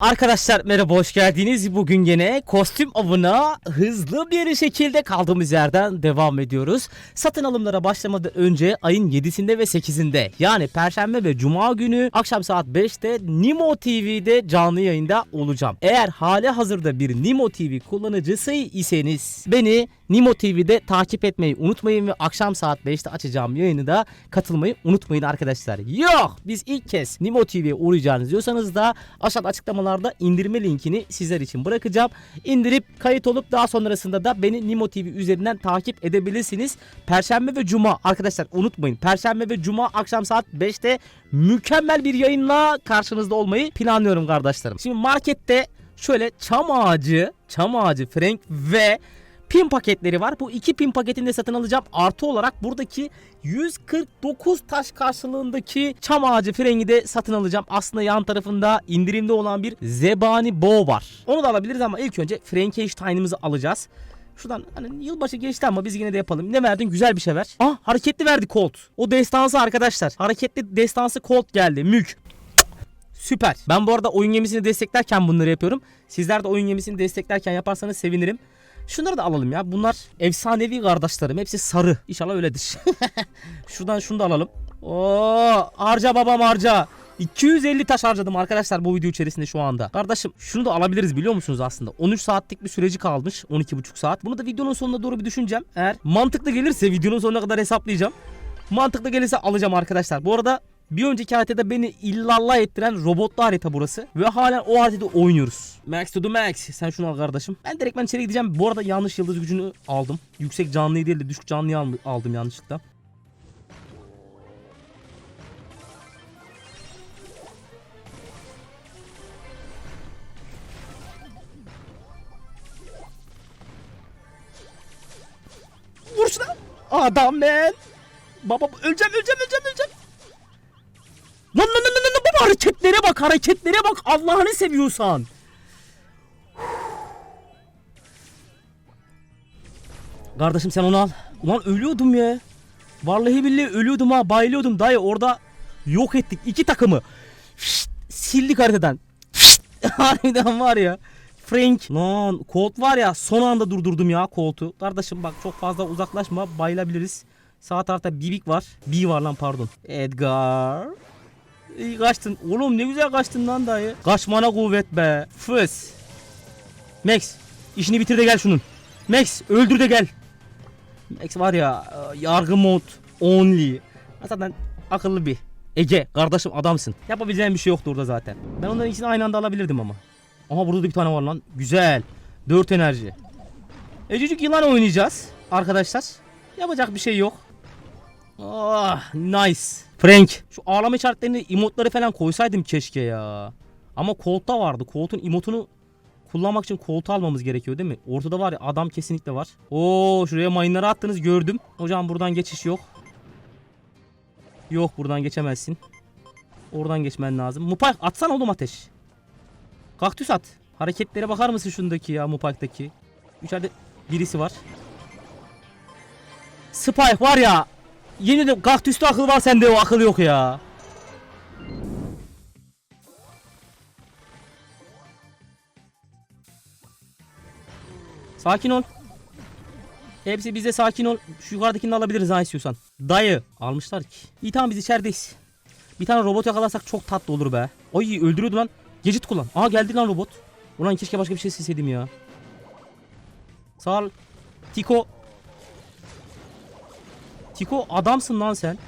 Arkadaşlar merhaba hoş geldiniz. Bugün gene kostüm avına hızlı bir şekilde kaldığımız yerden devam ediyoruz. Satın alımlara başlamadan önce ayın 7'sinde ve 8'inde yani Perşembe ve Cuma günü akşam saat 5'te Nimo TV'de canlı yayında olacağım. Eğer hali hazırda bir Nimo TV kullanıcısı iseniz beni Nimo TV'de takip etmeyi unutmayın ve akşam saat 5'te açacağım yayını da katılmayı unutmayın arkadaşlar. Yok biz ilk kez Nimo TV'ye uğrayacağınız diyorsanız da aşağıda açıklamalarda indirme linkini sizler için bırakacağım. İndirip kayıt olup daha sonrasında da beni Nimo TV üzerinden takip edebilirsiniz. Perşembe ve Cuma arkadaşlar unutmayın. Perşembe ve Cuma akşam saat 5'te mükemmel bir yayınla karşınızda olmayı planlıyorum kardeşlerim. Şimdi markette şöyle çam ağacı, çam ağacı Frank ve pin paketleri var. Bu iki pin paketini de satın alacağım. Artı olarak buradaki 149 taş karşılığındaki çam ağacı frengi de satın alacağım. Aslında yan tarafında indirimde olan bir zebani bow var. Onu da alabiliriz ama ilk önce Frankenstein'ımızı alacağız. Şuradan hani yılbaşı geçti ama biz yine de yapalım. Ne verdin? Güzel bir şey ver. Ah hareketli verdi Colt. O destansı arkadaşlar. Hareketli destansı Colt geldi. Mük. Süper. Ben bu arada oyun gemisini desteklerken bunları yapıyorum. Sizler de oyun gemisini desteklerken yaparsanız sevinirim. Şunları da alalım ya. Bunlar efsanevi kardeşlerim. Hepsi sarı. İnşallah öyledir. Şuradan şunu da alalım. Oo, harca babam harca. 250 taş harcadım arkadaşlar bu video içerisinde şu anda. Kardeşim şunu da alabiliriz biliyor musunuz aslında? 13 saatlik bir süreci kalmış. 12,5 saat. Bunu da videonun sonuna doğru bir düşüneceğim. Eğer mantıklı gelirse videonun sonuna kadar hesaplayacağım. Mantıklı gelirse alacağım arkadaşlar. Bu arada bir önceki haritada beni illallah ettiren robotlu harita burası. Ve halen o haritada oynuyoruz. Max to the max. Sen şunu al kardeşim. Ben direkt ben içeri gideceğim. Bu arada yanlış yıldız gücünü aldım. Yüksek canlıyı değil de düşük canlıyı al- aldım yanlışlıkla. Vur şuna. Adam ben. Baba öleceğim öleceğim öleceğim öleceğim. Lan lan lan lan baba hareketlere bak hareketlere bak Allah'ını seviyorsan. Kardeşim sen onu al. Ulan ölüyordum ya. Vallahi billahi ölüyordum ha bayılıyordum dayı orada yok ettik iki takımı. Fişt, sildik haritadan. Fişt, Harbiden var ya. Frank. Lan Colt var ya son anda durdurdum ya Colt'u. Kardeşim bak çok fazla uzaklaşma bayılabiliriz. Sağ tarafta Bibik var. B var lan pardon. Edgar. İyi kaçtın. Oğlum ne güzel kaçtın lan dayı. Kaçmana kuvvet be. Fıs. Max. işini bitir de gel şunun. Max öldür de gel. Max var ya e, yargı mod only. Zaten akıllı bir. Ege kardeşim adamsın. Yapabileceğin bir şey yoktu orada zaten. Ben onların ikisini aynı anda alabilirdim ama. Aha burada da bir tane var lan. Güzel. 4 enerji. Ececik yılan oynayacağız arkadaşlar. Yapacak bir şey yok. Ah nice. Frank. Şu ağlama işaretlerini emotları falan koysaydım keşke ya. Ama Colt'ta vardı. Colt'un emotunu kullanmak için Colt'u almamız gerekiyor değil mi? Ortada var ya adam kesinlikle var. Oo şuraya mayınları attınız gördüm. Hocam buradan geçiş yok. Yok buradan geçemezsin. Oradan geçmen lazım. Mupay atsana oğlum ateş. Kaktüs at. Hareketlere bakar mısın şundaki ya Mupay'daki? İçeride birisi var. Spike var ya. Yemin ederim kaktüste akıl var sende o akıl yok ya. Sakin ol. Hepsi bize sakin ol. Şu yukarıdakini de alabiliriz ha istiyorsan. Dayı. Almışlar ki. İyi tamam biz içerideyiz. Bir tane robot yakalarsak çok tatlı olur be. Ay öldürüyordu lan. Gecit kullan. Aa geldi lan robot. Ulan keşke başka bir şey silseydim ya. Sağ ol. Tiko. Tiko adamsın lan sen.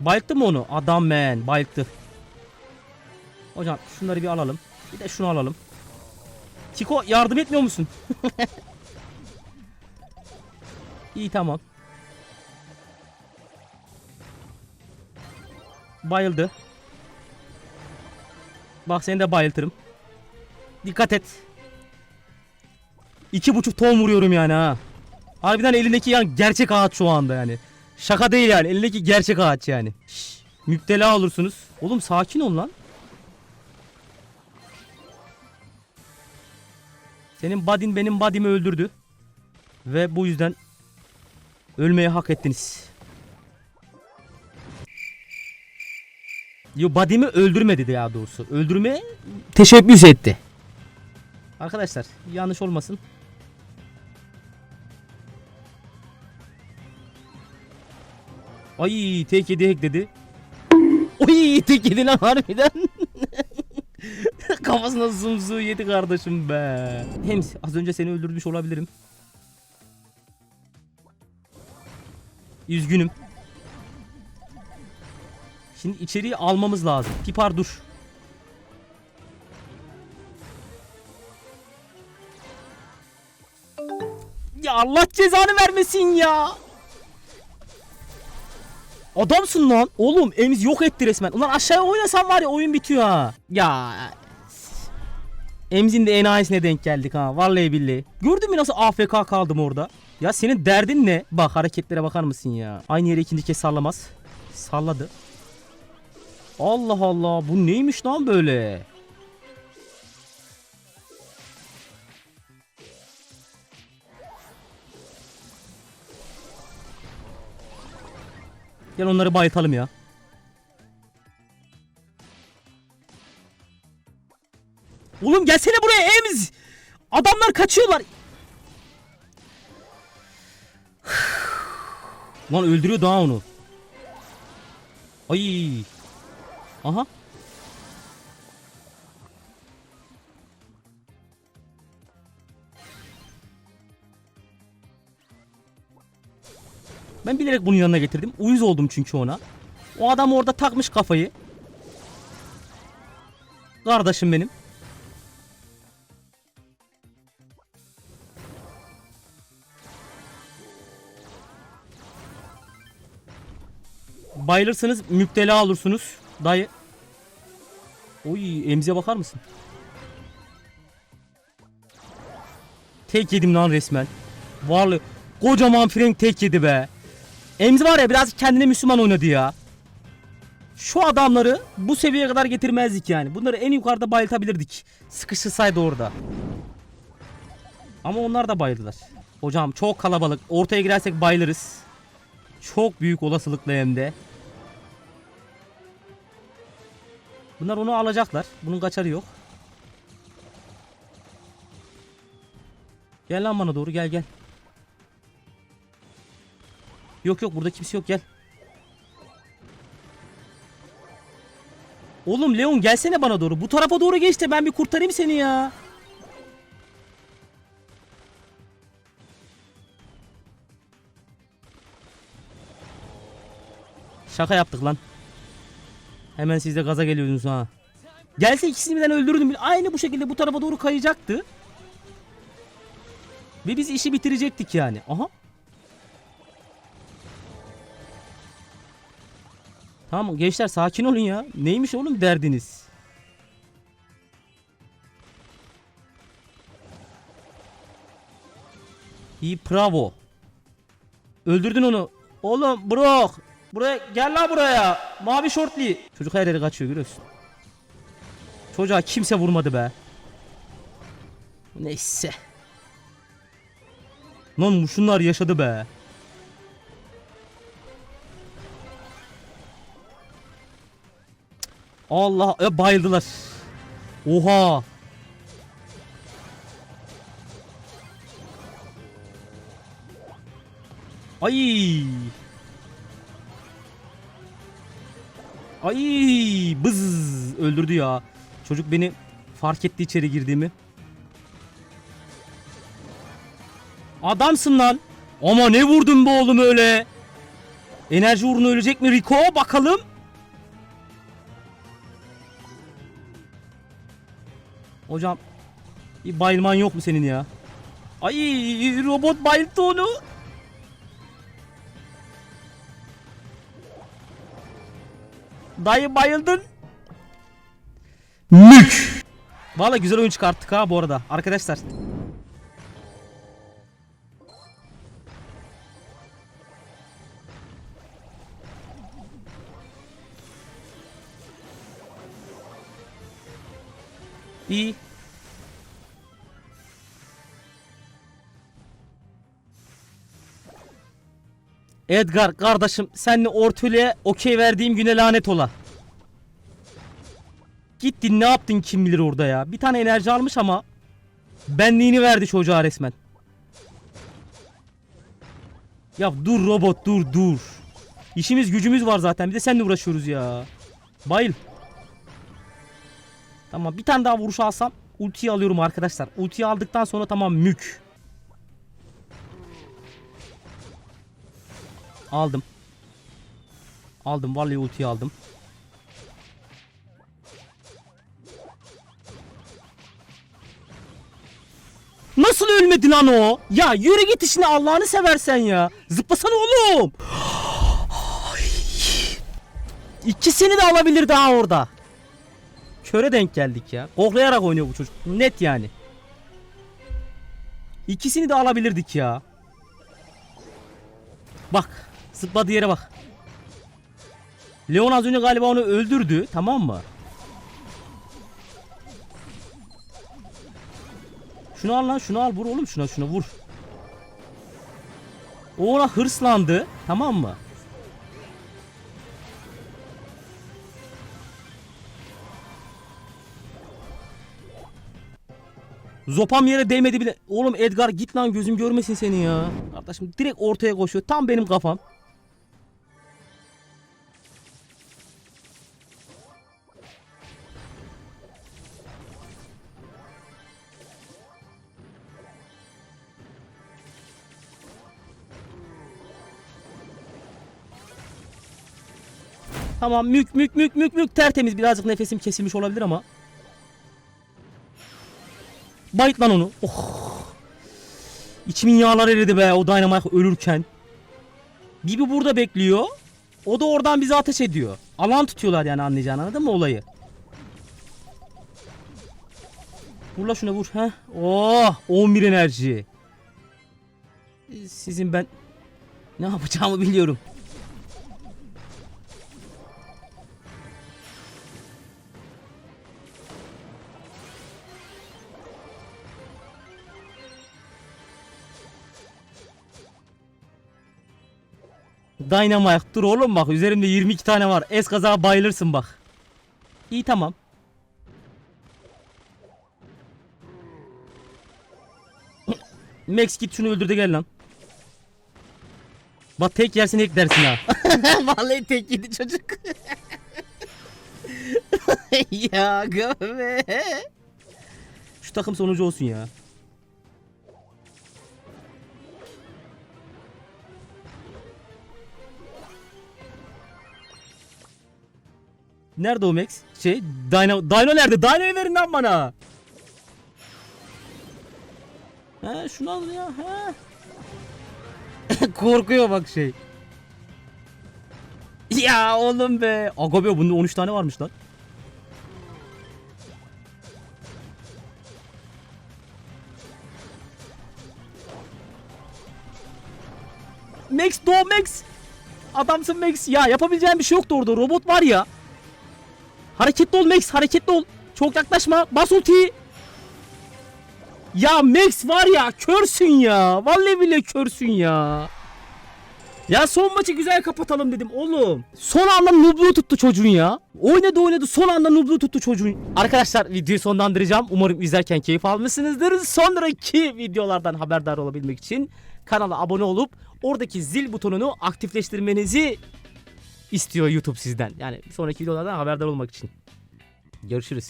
Bayılttı mı onu? Adam man. Bayılttı. Hocam şunları bir alalım. Bir de şunu alalım. Tiko yardım etmiyor musun? İyi tamam. Bayıldı. Bak seni de bayıltırım. Dikkat et. İki buçuk ton vuruyorum yani ha. Harbiden elindeki yani gerçek ağaç şu anda yani. Şaka değil yani. Elindeki gerçek ağaç yani. Şş, müptela olursunuz. Oğlum sakin ol lan. Senin badin benim badimi öldürdü. Ve bu yüzden ölmeye hak ettiniz. Yo badimi öldürmedi daha doğrusu. Öldürme teşebbüs etti. Arkadaşlar yanlış olmasın. Ay tek yedi dedi. Oy tek yedi lan harbiden. Kafasına zumzu yedi kardeşim be. Hems az önce seni öldürmüş olabilirim. Üzgünüm. Şimdi içeriği almamız lazım. Tipar dur. Ya Allah cezanı vermesin ya. Adamsın lan. Oğlum Emiz yok etti resmen. Ulan aşağıya oynasan var ya oyun bitiyor ha. Ya. Emzin de enayisine denk geldik ha. Vallahi billahi. Gördün mü nasıl AFK kaldım orada? Ya senin derdin ne? Bak hareketlere bakar mısın ya? Aynı yere ikinci kez sallamaz. Salladı. Allah Allah bu neymiş lan böyle? Gel onları bayıtalım ya. Oğlum gelsene buraya Emz. Adamlar kaçıyorlar. Lan öldürüyor daha onu. Ay. Aha. Ben bilerek bunun yanına getirdim. Uyuz oldum çünkü ona. O adam orada takmış kafayı. Kardeşim benim. Bayılırsınız müptela olursunuz. Dayı. Oy emziye bakar mısın? Tek yedim lan resmen. Varlı kocaman Frank tek yedi be. Emzi var ya biraz kendine Müslüman oynadı ya. Şu adamları bu seviyeye kadar getirmezdik yani. Bunları en yukarıda bayıltabilirdik. Sıkıştırsaydı orada. Ama onlar da bayıldılar. Hocam çok kalabalık. Ortaya girersek bayılırız. Çok büyük olasılıkla hem de. Bunlar onu alacaklar. Bunun kaçarı yok. Gel lan bana doğru gel gel. Yok yok burada kimse yok gel. Oğlum Leon gelsene bana doğru. Bu tarafa doğru geç de ben bir kurtarayım seni ya. Şaka yaptık lan. Hemen siz de gaza geliyordunuz ha. Gelse ikisini birden öldürürdüm. Aynı bu şekilde bu tarafa doğru kayacaktı. Ve biz işi bitirecektik yani. Aha. Tamam gençler sakin olun ya. Neymiş oğlum derdiniz? İyi bravo. Öldürdün onu. Oğlum bro. Buraya gel la buraya. Mavi şortlu. Çocuk her yere kaçıyor görüyorsun. Çocuğa kimse vurmadı be. Neyse. Lan şunlar yaşadı be. Allah e, bayıldılar. Oha. Ay. Ay bız öldürdü ya. Çocuk beni fark etti içeri girdiğimi. Adamsın lan. Ama ne vurdun bu oğlum öyle? Enerji uğruna ölecek mi Rico? Bakalım. Hocam bir bayılman yok mu senin ya? Ay robot bayılttı onu. Dayı bayıldın. Mük. Valla güzel oyun çıkarttık ha bu arada arkadaşlar. İyi. Edgar kardeşim senle ortaya okey verdiğim güne lanet ola. gittin ne yaptın kim bilir orada ya. Bir tane enerji almış ama benliğini verdi çocuğa resmen. Ya dur robot dur dur. İşimiz gücümüz var zaten bir de seninle uğraşıyoruz ya. Bayıl. Tamam bir tane daha vuruş alsam ultiyi alıyorum arkadaşlar. Ultiyi aldıktan sonra tamam mük. Aldım. Aldım vallahi ultiyi aldım. Nasıl ölmedi lan o? Ya yürü git işine Allah'ını seversen ya. Zıplasana oğlum. İkisini de alabilir daha orada. Köre denk geldik ya. Koklayarak oynuyor bu çocuk. Net yani. İkisini de alabilirdik ya. Bak. Zıpladığı yere bak. Leon az önce galiba onu öldürdü. Tamam mı? Şunu al lan şunu al vur oğlum şuna şuna vur. O ona hırslandı. Tamam mı? Zopam yere değmedi bile. Oğlum Edgar git lan gözüm görmesin seni ya. Kardeşim direkt ortaya koşuyor. Tam benim kafam. Tamam mük mük mük mük mük tertemiz birazcık nefesim kesilmiş olabilir ama. Bayıt lan onu. Oh. İçimin yağları eridi be o Dynamite ölürken. Bibi burada bekliyor. O da oradan bizi ateş ediyor. Alan tutuyorlar yani anlayacağın anladın mı olayı? Vur la şuna vur. Heh. Oh 11 enerji. Sizin ben ne yapacağımı biliyorum. Dynamite dur oğlum bak üzerimde 22 tane var. Es kaza bayılırsın bak. İyi tamam. Max git şunu öldür de gel lan. Bak tek yersin ek dersin ha. Vallahi tek yedi çocuk. ya göbe. Şu takım sonucu olsun ya. Nerede o Max? Şey, Dino, Dino nerede? Dino'yu verin lan bana. He şunu al ya. He. Korkuyor bak şey. Ya oğlum be. Aga be bunda 13 tane varmış lan. Max do Max. Adamsın Max. Ya yapabileceğin bir şey yoktu orada. Robot var ya. Hareketli ol Max hareketli ol. Çok yaklaşma. Bas ultiyi. Ya Max var ya körsün ya. Vallahi bile körsün ya. Ya son maçı güzel kapatalım dedim oğlum. Son anda nubluğu tuttu çocuğun ya. Oynadı oynadı son anda nubluğu tuttu çocuğun. Arkadaşlar videoyu sonlandıracağım. Umarım izlerken keyif almışsınızdır. Sonraki videolardan haberdar olabilmek için kanala abone olup oradaki zil butonunu aktifleştirmenizi istiyor YouTube sizden. Yani sonraki videolardan haberdar olmak için. Görüşürüz.